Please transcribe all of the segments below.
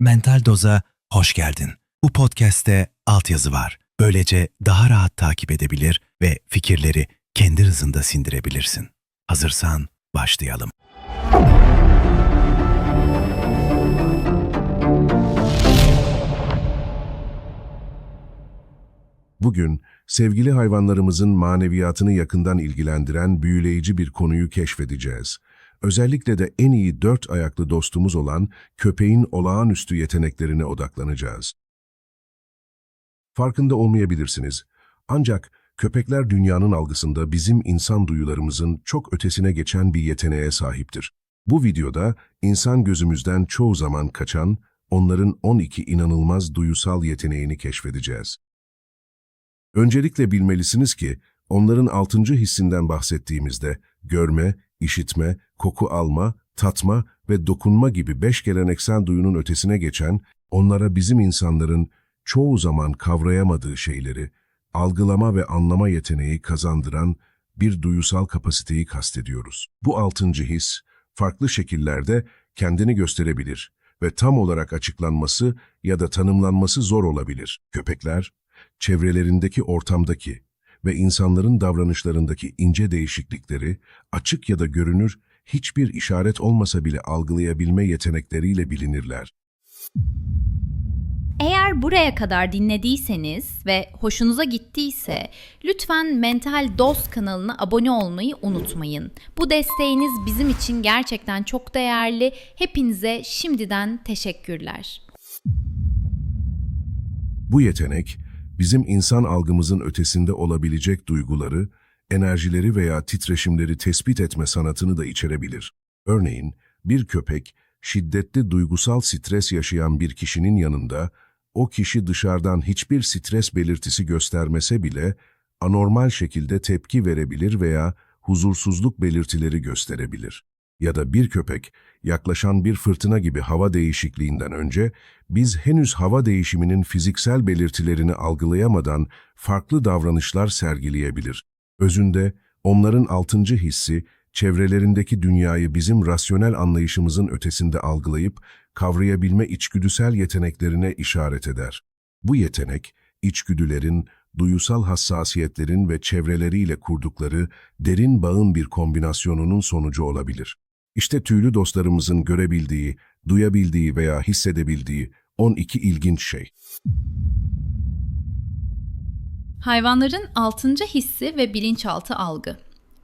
Mental Doz'a hoş geldin. Bu podcast'te altyazı var. Böylece daha rahat takip edebilir ve fikirleri kendi hızında sindirebilirsin. Hazırsan başlayalım. Bugün sevgili hayvanlarımızın maneviyatını yakından ilgilendiren büyüleyici bir konuyu keşfedeceğiz. Özellikle de en iyi dört ayaklı dostumuz olan köpeğin olağanüstü yeteneklerine odaklanacağız. Farkında olmayabilirsiniz. Ancak köpekler dünyanın algısında bizim insan duyularımızın çok ötesine geçen bir yeteneğe sahiptir. Bu videoda insan gözümüzden çoğu zaman kaçan, onların 12 inanılmaz duyusal yeteneğini keşfedeceğiz. Öncelikle bilmelisiniz ki onların altıncı hissinden bahsettiğimizde görme, işitme, koku alma, tatma ve dokunma gibi beş geleneksel duyunun ötesine geçen, onlara bizim insanların çoğu zaman kavrayamadığı şeyleri, algılama ve anlama yeteneği kazandıran bir duyusal kapasiteyi kastediyoruz. Bu altıncı his, farklı şekillerde kendini gösterebilir ve tam olarak açıklanması ya da tanımlanması zor olabilir. Köpekler, çevrelerindeki ortamdaki ve insanların davranışlarındaki ince değişiklikleri açık ya da görünür hiçbir işaret olmasa bile algılayabilme yetenekleriyle bilinirler. Eğer buraya kadar dinlediyseniz ve hoşunuza gittiyse lütfen Mental Dost kanalına abone olmayı unutmayın. Bu desteğiniz bizim için gerçekten çok değerli. Hepinize şimdiden teşekkürler. Bu yetenek, bizim insan algımızın ötesinde olabilecek duyguları, enerjileri veya titreşimleri tespit etme sanatını da içerebilir. Örneğin, bir köpek, şiddetli duygusal stres yaşayan bir kişinin yanında, o kişi dışarıdan hiçbir stres belirtisi göstermese bile, anormal şekilde tepki verebilir veya huzursuzluk belirtileri gösterebilir. Ya da bir köpek, yaklaşan bir fırtına gibi hava değişikliğinden önce, biz henüz hava değişiminin fiziksel belirtilerini algılayamadan farklı davranışlar sergileyebilir. Özünde, onların altıncı hissi, çevrelerindeki dünyayı bizim rasyonel anlayışımızın ötesinde algılayıp, kavrayabilme içgüdüsel yeteneklerine işaret eder. Bu yetenek, içgüdülerin, duyusal hassasiyetlerin ve çevreleriyle kurdukları derin bağın bir kombinasyonunun sonucu olabilir. İşte tüylü dostlarımızın görebildiği, duyabildiği veya hissedebildiği 12 ilginç şey. Hayvanların altıncı hissi ve bilinçaltı algı.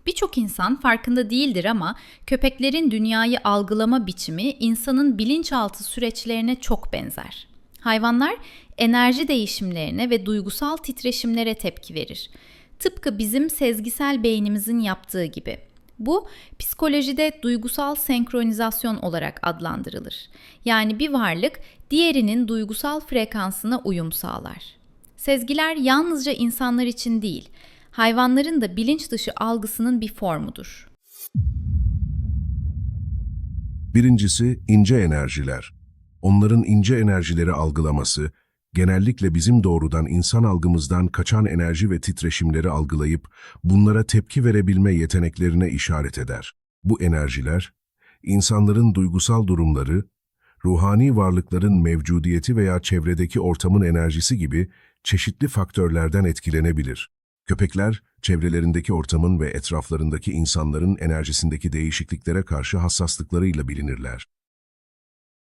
Birçok insan farkında değildir ama köpeklerin dünyayı algılama biçimi insanın bilinçaltı süreçlerine çok benzer. Hayvanlar enerji değişimlerine ve duygusal titreşimlere tepki verir. Tıpkı bizim sezgisel beynimizin yaptığı gibi. Bu psikolojide duygusal senkronizasyon olarak adlandırılır. Yani bir varlık diğerinin duygusal frekansına uyum sağlar. Sezgiler yalnızca insanlar için değil, hayvanların da bilinç dışı algısının bir formudur. Birincisi ince enerjiler. Onların ince enerjileri algılaması, genellikle bizim doğrudan insan algımızdan kaçan enerji ve titreşimleri algılayıp bunlara tepki verebilme yeteneklerine işaret eder. Bu enerjiler, insanların duygusal durumları, ruhani varlıkların mevcudiyeti veya çevredeki ortamın enerjisi gibi çeşitli faktörlerden etkilenebilir. Köpekler, çevrelerindeki ortamın ve etraflarındaki insanların enerjisindeki değişikliklere karşı hassaslıklarıyla bilinirler.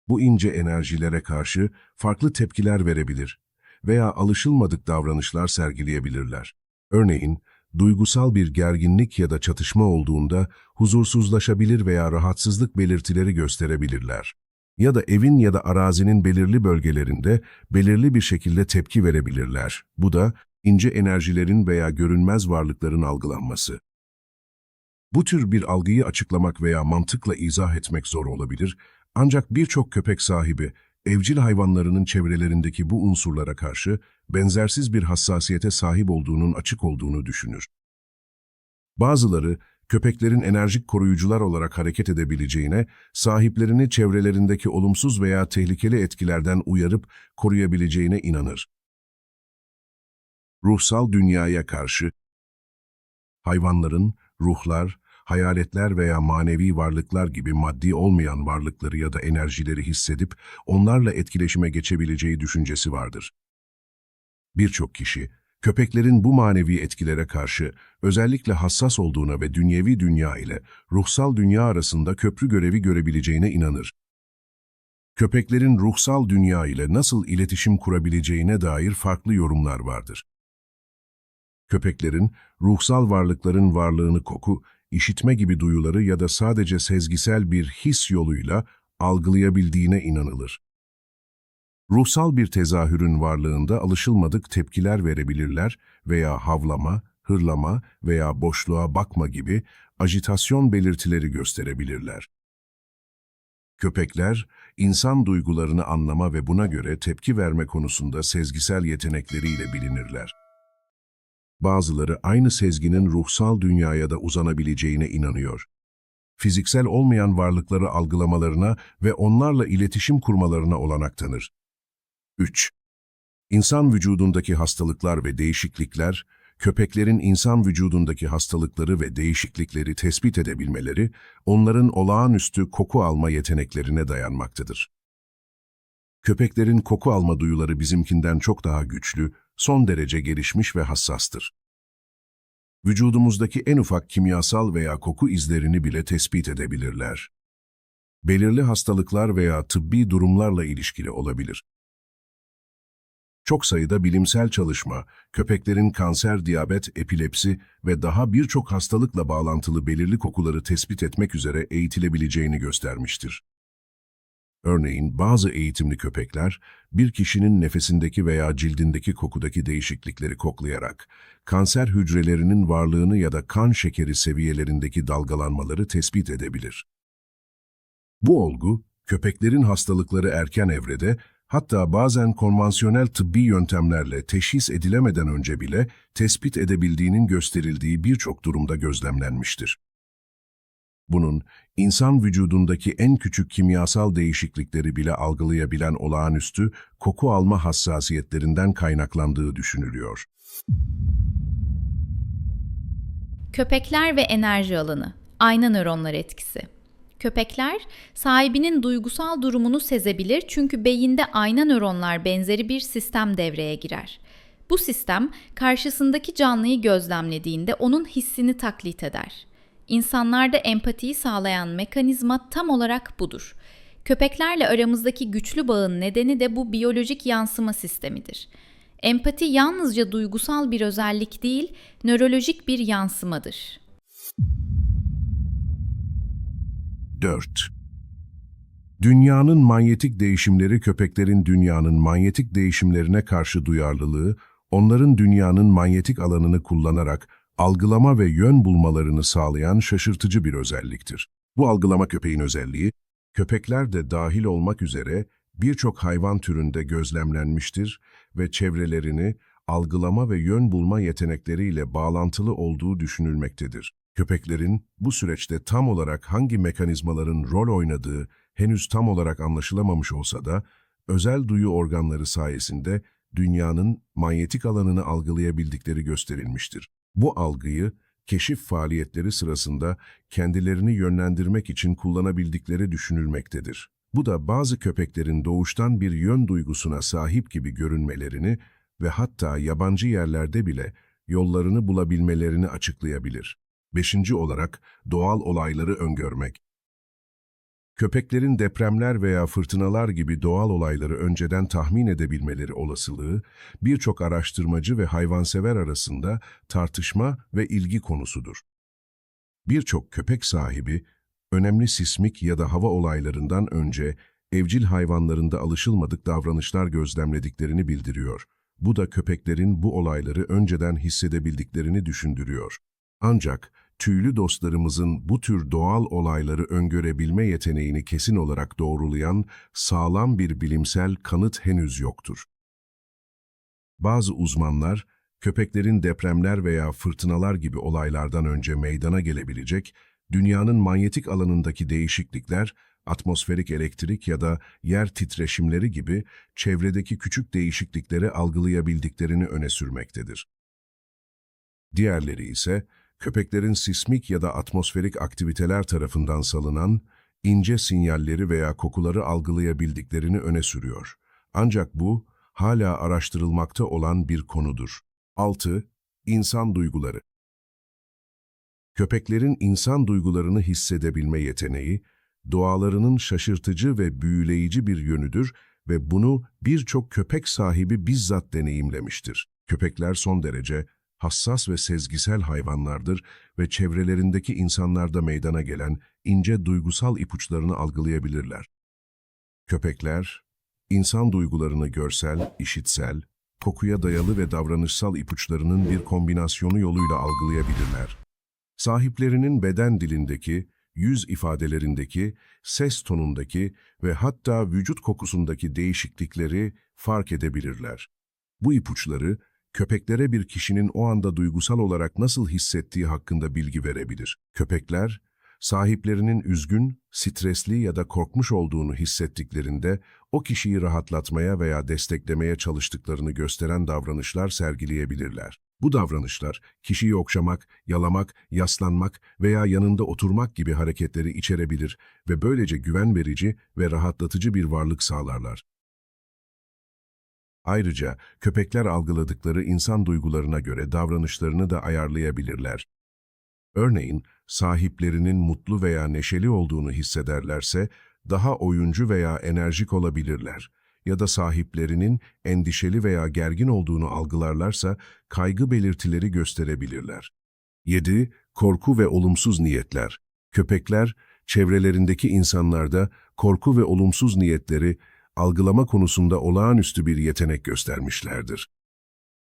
Bu ince enerjilere karşı farklı tepkiler verebilir veya alışılmadık davranışlar sergileyebilirler. Örneğin, duygusal bir gerginlik ya da çatışma olduğunda huzursuzlaşabilir veya rahatsızlık belirtileri gösterebilirler. Ya da evin ya da arazinin belirli bölgelerinde belirli bir şekilde tepki verebilirler. Bu da ince enerjilerin veya görünmez varlıkların algılanması. Bu tür bir algıyı açıklamak veya mantıkla izah etmek zor olabilir ancak birçok köpek sahibi, evcil hayvanlarının çevrelerindeki bu unsurlara karşı benzersiz bir hassasiyete sahip olduğunun açık olduğunu düşünür. Bazıları, köpeklerin enerjik koruyucular olarak hareket edebileceğine, sahiplerini çevrelerindeki olumsuz veya tehlikeli etkilerden uyarıp koruyabileceğine inanır. Ruhsal dünyaya karşı, hayvanların, ruhlar, hayaletler veya manevi varlıklar gibi maddi olmayan varlıkları ya da enerjileri hissedip onlarla etkileşime geçebileceği düşüncesi vardır. Birçok kişi, köpeklerin bu manevi etkilere karşı özellikle hassas olduğuna ve dünyevi dünya ile ruhsal dünya arasında köprü görevi görebileceğine inanır. Köpeklerin ruhsal dünya ile nasıl iletişim kurabileceğine dair farklı yorumlar vardır. Köpeklerin, ruhsal varlıkların varlığını koku, işitme gibi duyuları ya da sadece sezgisel bir his yoluyla algılayabildiğine inanılır. Ruhsal bir tezahürün varlığında alışılmadık tepkiler verebilirler veya havlama, hırlama veya boşluğa bakma gibi ajitasyon belirtileri gösterebilirler. Köpekler, insan duygularını anlama ve buna göre tepki verme konusunda sezgisel yetenekleriyle bilinirler. Bazıları aynı sezginin ruhsal dünyaya da uzanabileceğine inanıyor. Fiziksel olmayan varlıkları algılamalarına ve onlarla iletişim kurmalarına olanak tanır. 3. İnsan vücudundaki hastalıklar ve değişiklikler, köpeklerin insan vücudundaki hastalıkları ve değişiklikleri tespit edebilmeleri, onların olağanüstü koku alma yeteneklerine dayanmaktadır. Köpeklerin koku alma duyuları bizimkinden çok daha güçlü, son derece gelişmiş ve hassastır. Vücudumuzdaki en ufak kimyasal veya koku izlerini bile tespit edebilirler. Belirli hastalıklar veya tıbbi durumlarla ilişkili olabilir. Çok sayıda bilimsel çalışma, köpeklerin kanser, diyabet, epilepsi ve daha birçok hastalıkla bağlantılı belirli kokuları tespit etmek üzere eğitilebileceğini göstermiştir. Örneğin bazı eğitimli köpekler, bir kişinin nefesindeki veya cildindeki kokudaki değişiklikleri koklayarak, kanser hücrelerinin varlığını ya da kan şekeri seviyelerindeki dalgalanmaları tespit edebilir. Bu olgu, köpeklerin hastalıkları erken evrede, hatta bazen konvansiyonel tıbbi yöntemlerle teşhis edilemeden önce bile tespit edebildiğinin gösterildiği birçok durumda gözlemlenmiştir. Bunun, insan vücudundaki en küçük kimyasal değişiklikleri bile algılayabilen olağanüstü koku alma hassasiyetlerinden kaynaklandığı düşünülüyor. Köpekler ve enerji alanı. Ayna nöronlar etkisi. Köpekler sahibinin duygusal durumunu sezebilir çünkü beyinde ayna nöronlar benzeri bir sistem devreye girer. Bu sistem karşısındaki canlıyı gözlemlediğinde onun hissini taklit eder. İnsanlarda empatiyi sağlayan mekanizma tam olarak budur. Köpeklerle aramızdaki güçlü bağın nedeni de bu biyolojik yansıma sistemidir. Empati yalnızca duygusal bir özellik değil, nörolojik bir yansımadır. 4. Dünyanın manyetik değişimleri köpeklerin dünyanın manyetik değişimlerine karşı duyarlılığı, onların dünyanın manyetik alanını kullanarak algılama ve yön bulmalarını sağlayan şaşırtıcı bir özelliktir. Bu algılama köpeğin özelliği, köpekler de dahil olmak üzere birçok hayvan türünde gözlemlenmiştir ve çevrelerini algılama ve yön bulma yetenekleriyle bağlantılı olduğu düşünülmektedir. Köpeklerin bu süreçte tam olarak hangi mekanizmaların rol oynadığı henüz tam olarak anlaşılamamış olsa da, özel duyu organları sayesinde dünyanın manyetik alanını algılayabildikleri gösterilmiştir. Bu algıyı, keşif faaliyetleri sırasında kendilerini yönlendirmek için kullanabildikleri düşünülmektedir. Bu da bazı köpeklerin doğuştan bir yön duygusuna sahip gibi görünmelerini ve hatta yabancı yerlerde bile yollarını bulabilmelerini açıklayabilir. Beşinci olarak doğal olayları öngörmek. Köpeklerin depremler veya fırtınalar gibi doğal olayları önceden tahmin edebilmeleri olasılığı, birçok araştırmacı ve hayvansever arasında tartışma ve ilgi konusudur. Birçok köpek sahibi, önemli sismik ya da hava olaylarından önce evcil hayvanlarında alışılmadık davranışlar gözlemlediklerini bildiriyor. Bu da köpeklerin bu olayları önceden hissedebildiklerini düşündürüyor. Ancak tüylü dostlarımızın bu tür doğal olayları öngörebilme yeteneğini kesin olarak doğrulayan sağlam bir bilimsel kanıt henüz yoktur. Bazı uzmanlar, köpeklerin depremler veya fırtınalar gibi olaylardan önce meydana gelebilecek, dünyanın manyetik alanındaki değişiklikler, atmosferik elektrik ya da yer titreşimleri gibi çevredeki küçük değişiklikleri algılayabildiklerini öne sürmektedir. Diğerleri ise, köpeklerin sismik ya da atmosferik aktiviteler tarafından salınan ince sinyalleri veya kokuları algılayabildiklerini öne sürüyor. Ancak bu hala araştırılmakta olan bir konudur. 6. İnsan duyguları Köpeklerin insan duygularını hissedebilme yeteneği, doğalarının şaşırtıcı ve büyüleyici bir yönüdür ve bunu birçok köpek sahibi bizzat deneyimlemiştir. Köpekler son derece hassas ve sezgisel hayvanlardır ve çevrelerindeki insanlarda meydana gelen ince duygusal ipuçlarını algılayabilirler. Köpekler, insan duygularını görsel, işitsel, kokuya dayalı ve davranışsal ipuçlarının bir kombinasyonu yoluyla algılayabilirler. Sahiplerinin beden dilindeki, yüz ifadelerindeki, ses tonundaki ve hatta vücut kokusundaki değişiklikleri fark edebilirler. Bu ipuçları, köpeklere bir kişinin o anda duygusal olarak nasıl hissettiği hakkında bilgi verebilir. Köpekler, sahiplerinin üzgün, stresli ya da korkmuş olduğunu hissettiklerinde o kişiyi rahatlatmaya veya desteklemeye çalıştıklarını gösteren davranışlar sergileyebilirler. Bu davranışlar, kişiyi okşamak, yalamak, yaslanmak veya yanında oturmak gibi hareketleri içerebilir ve böylece güven verici ve rahatlatıcı bir varlık sağlarlar. Ayrıca köpekler algıladıkları insan duygularına göre davranışlarını da ayarlayabilirler. Örneğin, sahiplerinin mutlu veya neşeli olduğunu hissederlerse daha oyuncu veya enerjik olabilirler ya da sahiplerinin endişeli veya gergin olduğunu algılarlarsa kaygı belirtileri gösterebilirler. 7. Korku ve olumsuz niyetler. Köpekler, çevrelerindeki insanlarda korku ve olumsuz niyetleri algılama konusunda olağanüstü bir yetenek göstermişlerdir.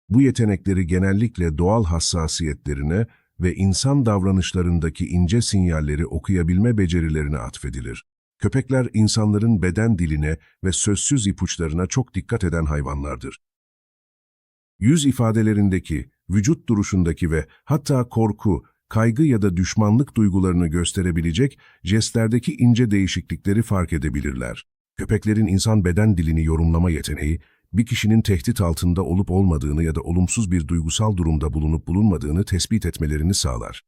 Bu yetenekleri genellikle doğal hassasiyetlerine ve insan davranışlarındaki ince sinyalleri okuyabilme becerilerine atfedilir. Köpekler insanların beden diline ve sözsüz ipuçlarına çok dikkat eden hayvanlardır. Yüz ifadelerindeki, vücut duruşundaki ve hatta korku, kaygı ya da düşmanlık duygularını gösterebilecek jestlerdeki ince değişiklikleri fark edebilirler. Köpeklerin insan beden dilini yorumlama yeteneği, bir kişinin tehdit altında olup olmadığını ya da olumsuz bir duygusal durumda bulunup bulunmadığını tespit etmelerini sağlar.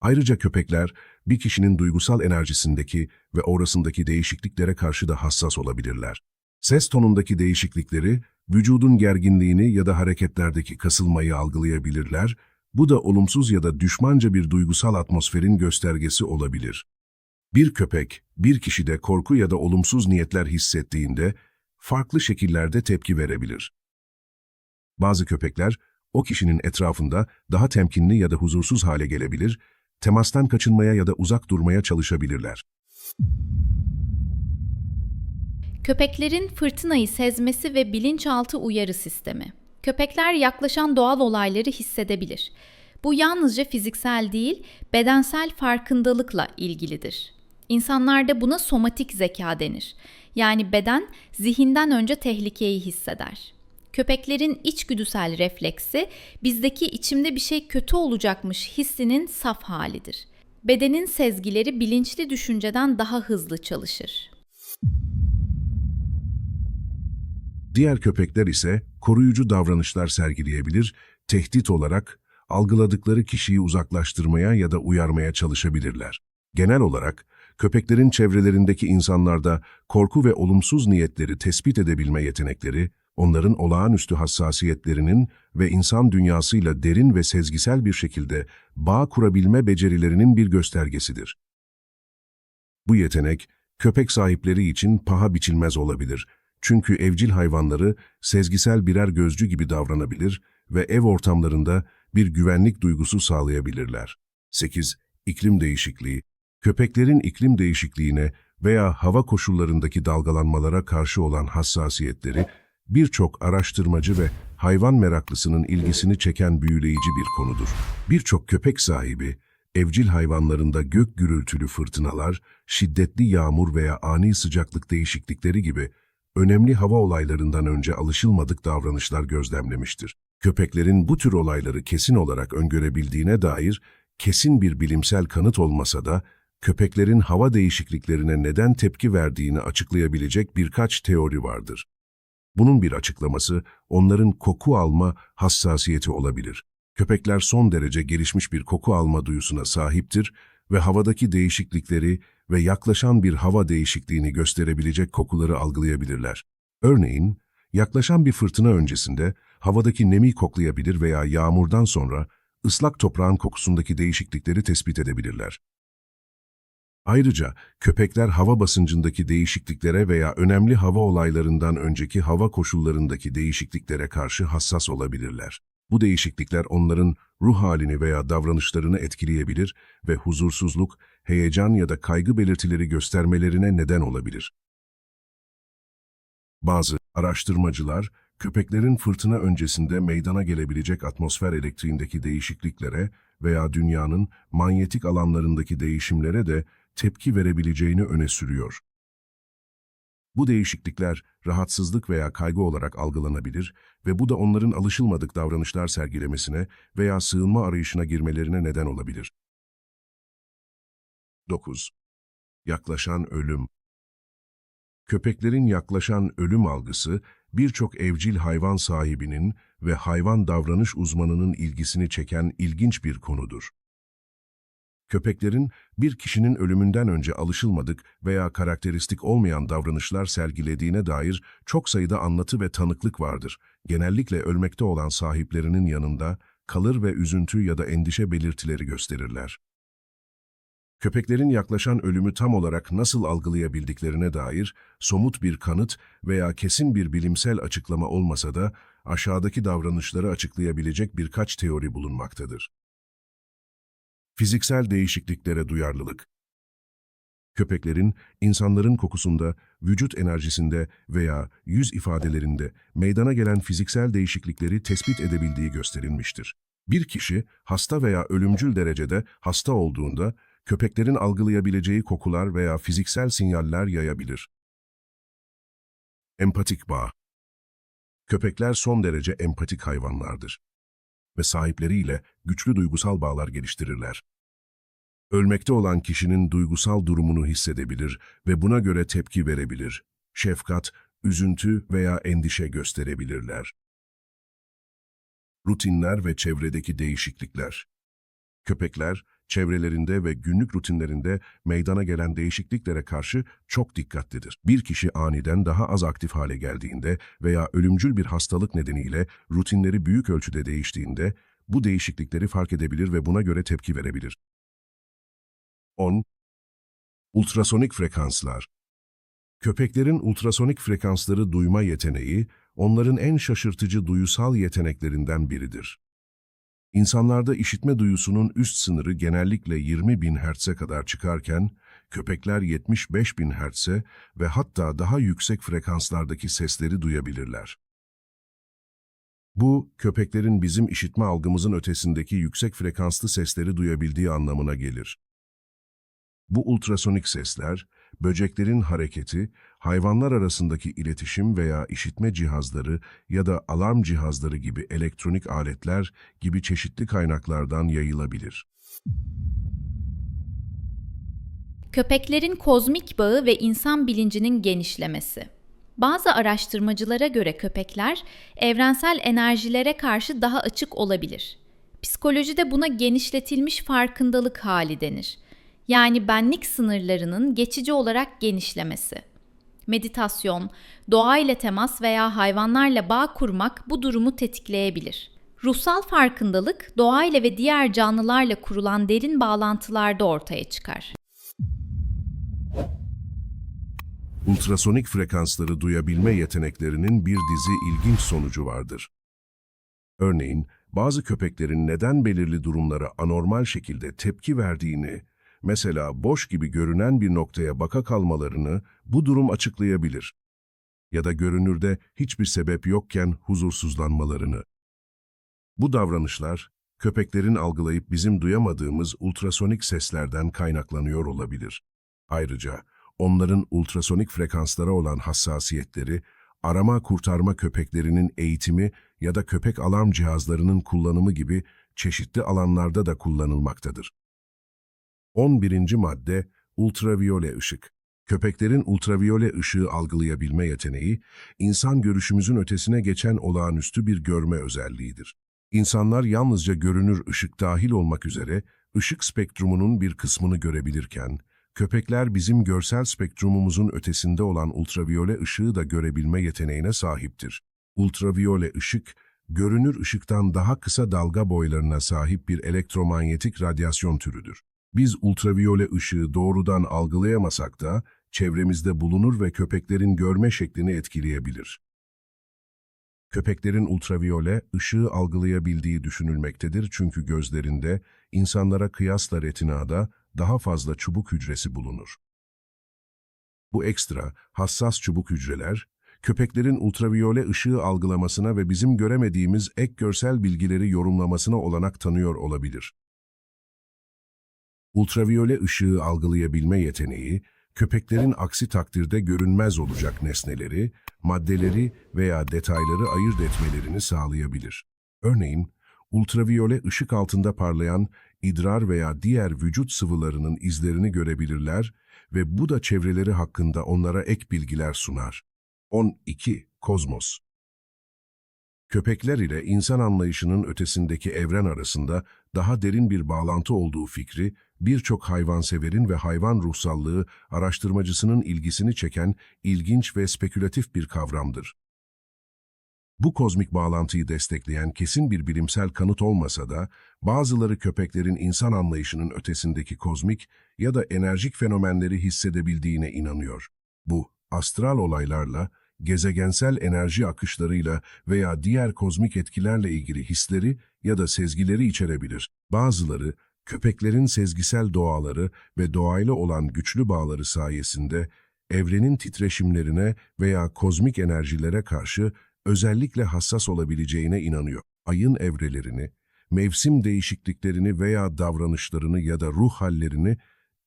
Ayrıca köpekler, bir kişinin duygusal enerjisindeki ve orasındaki değişikliklere karşı da hassas olabilirler. Ses tonundaki değişiklikleri, vücudun gerginliğini ya da hareketlerdeki kasılmayı algılayabilirler, bu da olumsuz ya da düşmanca bir duygusal atmosferin göstergesi olabilir. Bir köpek, bir kişide korku ya da olumsuz niyetler hissettiğinde, farklı şekillerde tepki verebilir. Bazı köpekler, o kişinin etrafında daha temkinli ya da huzursuz hale gelebilir, temastan kaçınmaya ya da uzak durmaya çalışabilirler. Köpeklerin fırtınayı sezmesi ve bilinçaltı uyarı sistemi. Köpekler yaklaşan doğal olayları hissedebilir. Bu yalnızca fiziksel değil, bedensel farkındalıkla ilgilidir. İnsanlarda buna somatik zeka denir. Yani beden zihinden önce tehlikeyi hisseder. Köpeklerin içgüdüsel refleksi bizdeki içimde bir şey kötü olacakmış hissinin saf halidir. Bedenin sezgileri bilinçli düşünceden daha hızlı çalışır. Diğer köpekler ise koruyucu davranışlar sergileyebilir, tehdit olarak algıladıkları kişiyi uzaklaştırmaya ya da uyarmaya çalışabilirler. Genel olarak, köpeklerin çevrelerindeki insanlarda korku ve olumsuz niyetleri tespit edebilme yetenekleri, onların olağanüstü hassasiyetlerinin ve insan dünyasıyla derin ve sezgisel bir şekilde bağ kurabilme becerilerinin bir göstergesidir. Bu yetenek, köpek sahipleri için paha biçilmez olabilir. Çünkü evcil hayvanları sezgisel birer gözcü gibi davranabilir ve ev ortamlarında bir güvenlik duygusu sağlayabilirler. 8. İklim değişikliği. Köpeklerin iklim değişikliğine veya hava koşullarındaki dalgalanmalara karşı olan hassasiyetleri, birçok araştırmacı ve hayvan meraklısının ilgisini çeken büyüleyici bir konudur. Birçok köpek sahibi, evcil hayvanlarında gök gürültülü fırtınalar, şiddetli yağmur veya ani sıcaklık değişiklikleri gibi önemli hava olaylarından önce alışılmadık davranışlar gözlemlemiştir. Köpeklerin bu tür olayları kesin olarak öngörebildiğine dair kesin bir bilimsel kanıt olmasa da, köpeklerin hava değişikliklerine neden tepki verdiğini açıklayabilecek birkaç teori vardır. Bunun bir açıklaması onların koku alma hassasiyeti olabilir. Köpekler son derece gelişmiş bir koku alma duyusuna sahiptir ve havadaki değişiklikleri ve yaklaşan bir hava değişikliğini gösterebilecek kokuları algılayabilirler. Örneğin, yaklaşan bir fırtına öncesinde havadaki nemi koklayabilir veya yağmurdan sonra ıslak toprağın kokusundaki değişiklikleri tespit edebilirler. Ayrıca köpekler hava basıncındaki değişikliklere veya önemli hava olaylarından önceki hava koşullarındaki değişikliklere karşı hassas olabilirler. Bu değişiklikler onların ruh halini veya davranışlarını etkileyebilir ve huzursuzluk, heyecan ya da kaygı belirtileri göstermelerine neden olabilir. Bazı araştırmacılar, köpeklerin fırtına öncesinde meydana gelebilecek atmosfer elektriğindeki değişikliklere veya dünyanın manyetik alanlarındaki değişimlere de tepki verebileceğini öne sürüyor. Bu değişiklikler rahatsızlık veya kaygı olarak algılanabilir ve bu da onların alışılmadık davranışlar sergilemesine veya sığınma arayışına girmelerine neden olabilir. 9. Yaklaşan ölüm Köpeklerin yaklaşan ölüm algısı, birçok evcil hayvan sahibinin ve hayvan davranış uzmanının ilgisini çeken ilginç bir konudur. Köpeklerin bir kişinin ölümünden önce alışılmadık veya karakteristik olmayan davranışlar sergilediğine dair çok sayıda anlatı ve tanıklık vardır. Genellikle ölmekte olan sahiplerinin yanında kalır ve üzüntü ya da endişe belirtileri gösterirler. Köpeklerin yaklaşan ölümü tam olarak nasıl algılayabildiklerine dair somut bir kanıt veya kesin bir bilimsel açıklama olmasa da aşağıdaki davranışları açıklayabilecek birkaç teori bulunmaktadır. Fiziksel değişikliklere duyarlılık. Köpeklerin, insanların kokusunda, vücut enerjisinde veya yüz ifadelerinde meydana gelen fiziksel değişiklikleri tespit edebildiği gösterilmiştir. Bir kişi, hasta veya ölümcül derecede hasta olduğunda, köpeklerin algılayabileceği kokular veya fiziksel sinyaller yayabilir. Empatik bağ Köpekler son derece empatik hayvanlardır ve sahipleriyle güçlü duygusal bağlar geliştirirler. Ölmekte olan kişinin duygusal durumunu hissedebilir ve buna göre tepki verebilir. Şefkat, üzüntü veya endişe gösterebilirler. Rutinler ve çevredeki değişiklikler Köpekler, çevrelerinde ve günlük rutinlerinde meydana gelen değişikliklere karşı çok dikkatlidir. Bir kişi aniden daha az aktif hale geldiğinde veya ölümcül bir hastalık nedeniyle rutinleri büyük ölçüde değiştiğinde bu değişiklikleri fark edebilir ve buna göre tepki verebilir. 10. Ultrasonik frekanslar Köpeklerin ultrasonik frekansları duyma yeteneği, onların en şaşırtıcı duyusal yeteneklerinden biridir. İnsanlarda işitme duyusunun üst sınırı genellikle 20 bin Hz'e kadar çıkarken, köpekler 75 bin Hz'e ve hatta daha yüksek frekanslardaki sesleri duyabilirler. Bu, köpeklerin bizim işitme algımızın ötesindeki yüksek frekanslı sesleri duyabildiği anlamına gelir. Bu ultrasonik sesler, böceklerin hareketi, hayvanlar arasındaki iletişim veya işitme cihazları ya da alarm cihazları gibi elektronik aletler gibi çeşitli kaynaklardan yayılabilir. Köpeklerin kozmik bağı ve insan bilincinin genişlemesi. Bazı araştırmacılara göre köpekler evrensel enerjilere karşı daha açık olabilir. Psikolojide buna genişletilmiş farkındalık hali denir. Yani benlik sınırlarının geçici olarak genişlemesi. Meditasyon, doğayla temas veya hayvanlarla bağ kurmak bu durumu tetikleyebilir. Ruhsal farkındalık, doğayla ve diğer canlılarla kurulan derin bağlantılarda ortaya çıkar. Ultrasonik frekansları duyabilme yeteneklerinin bir dizi ilginç sonucu vardır. Örneğin, bazı köpeklerin neden belirli durumlara anormal şekilde tepki verdiğini, mesela boş gibi görünen bir noktaya baka kalmalarını bu durum açıklayabilir. Ya da görünürde hiçbir sebep yokken huzursuzlanmalarını. Bu davranışlar, köpeklerin algılayıp bizim duyamadığımız ultrasonik seslerden kaynaklanıyor olabilir. Ayrıca, onların ultrasonik frekanslara olan hassasiyetleri, arama kurtarma köpeklerinin eğitimi ya da köpek alarm cihazlarının kullanımı gibi çeşitli alanlarda da kullanılmaktadır. 11. madde ultraviyole ışık. Köpeklerin ultraviyole ışığı algılayabilme yeteneği, insan görüşümüzün ötesine geçen olağanüstü bir görme özelliğidir. İnsanlar yalnızca görünür ışık dahil olmak üzere ışık spektrumunun bir kısmını görebilirken, köpekler bizim görsel spektrumumuzun ötesinde olan ultraviyole ışığı da görebilme yeteneğine sahiptir. Ultraviyole ışık, görünür ışıktan daha kısa dalga boylarına sahip bir elektromanyetik radyasyon türüdür. Biz ultraviyole ışığı doğrudan algılayamasak da çevremizde bulunur ve köpeklerin görme şeklini etkileyebilir. Köpeklerin ultraviyole ışığı algılayabildiği düşünülmektedir çünkü gözlerinde insanlara kıyasla retinada daha fazla çubuk hücresi bulunur. Bu ekstra, hassas çubuk hücreler, köpeklerin ultraviyole ışığı algılamasına ve bizim göremediğimiz ek görsel bilgileri yorumlamasına olanak tanıyor olabilir. Ultraviyole ışığı algılayabilme yeteneği, köpeklerin aksi takdirde görünmez olacak nesneleri, maddeleri veya detayları ayırt etmelerini sağlayabilir. Örneğin, ultraviyole ışık altında parlayan idrar veya diğer vücut sıvılarının izlerini görebilirler ve bu da çevreleri hakkında onlara ek bilgiler sunar. 12. Kozmos Köpekler ile insan anlayışının ötesindeki evren arasında daha derin bir bağlantı olduğu fikri, birçok hayvanseverin ve hayvan ruhsallığı araştırmacısının ilgisini çeken ilginç ve spekülatif bir kavramdır. Bu kozmik bağlantıyı destekleyen kesin bir bilimsel kanıt olmasa da, bazıları köpeklerin insan anlayışının ötesindeki kozmik ya da enerjik fenomenleri hissedebildiğine inanıyor. Bu, astral olaylarla, gezegensel enerji akışlarıyla veya diğer kozmik etkilerle ilgili hisleri ya da sezgileri içerebilir. Bazıları, köpeklerin sezgisel doğaları ve doğayla olan güçlü bağları sayesinde evrenin titreşimlerine veya kozmik enerjilere karşı özellikle hassas olabileceğine inanıyor. Ayın evrelerini, mevsim değişikliklerini veya davranışlarını ya da ruh hallerini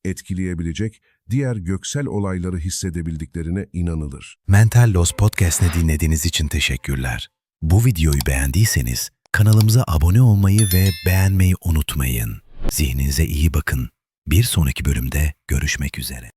etkileyebilecek diğer göksel olayları hissedebildiklerine inanılır. Mental Loss Podcast'ını dinlediğiniz için teşekkürler. Bu videoyu beğendiyseniz kanalımıza abone olmayı ve beğenmeyi unutmayın. Zihninize iyi bakın. Bir sonraki bölümde görüşmek üzere.